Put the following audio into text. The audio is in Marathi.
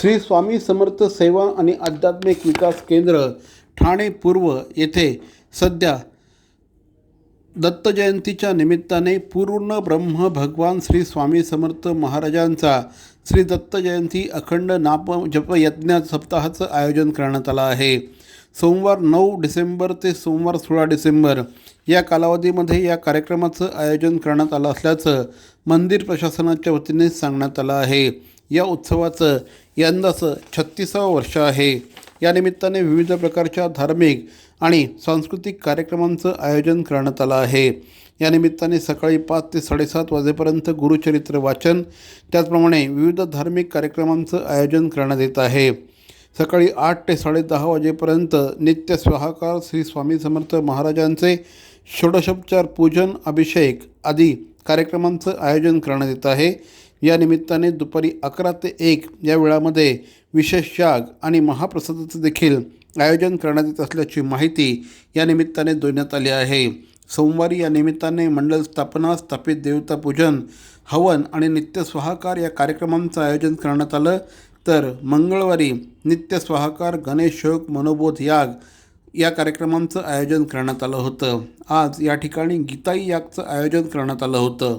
श्री स्वामी समर्थ सेवा आणि आध्यात्मिक विकास केंद्र ठाणे पूर्व येथे सध्या दत्तजयंतीच्या निमित्ताने पूर्ण ब्रह्म भगवान श्री स्वामी समर्थ महाराजांचा श्री दत्तजयंती अखंड नाप जपयज्ञ सप्ताहाचं आयोजन करण्यात आलं आहे. सोमवार नऊ डिसेंबर ते सोमवार सोळा डिसेंबर या कालावधीमध्ये या कार्यक्रमाचं आयोजन करण्यात आलं असल्याचं मंदिर प्रशासनाच्या वतीने सांगण्यात आलं आहे. या उत्सवाचं यंदाचं छत्तीसावं वर्ष आहे. या निमित्ताने विविध प्रकारच्या धार्मिक आणि सांस्कृतिक कार्यक्रमांचं आयोजन करण्यात आलं आहे. या निमित्ताने सकाळी पाच ते साडेसात वाजेपर्यंत गुरुचरित्र वाचन त्याचप्रमाणे विविध धार्मिक कार्यक्रमांचं आयोजन करण्यात येत आहे. सकाळी आठ ते साडेदहा वाजेपर्यंत नित्य स्वाहाकार श्री स्वामी समर्थ महाराजांचे षोडशोपचार पूजन अभिषेक आदी कार्यक्रमांचं आयोजन करण्यात येत आहे. या निमित्ताने दुपारी अकरा ते एक या वेळामध्ये विशेष याग आणि महाप्रसादाचं देखील आयोजन करण्यात येत असल्याची माहिती या निमित्ताने देण्यात आली आहे. सोमवारी या निमित्ताने मंडळ स्थापना स्थापित देवता पूजन हवन आणि नित्य स्वाहाकार या कार्यक्रमांचं आयोजन करण्यात आलं. तर मंगळवारी नित्य स्वाहाकार गणेश शोक मनोबोध याग या कार्यक्रमांचं आयोजन करण्यात आलं होतं. आज या ठिकाणी गीताई यागचं आयोजन करण्यात आलं होतं.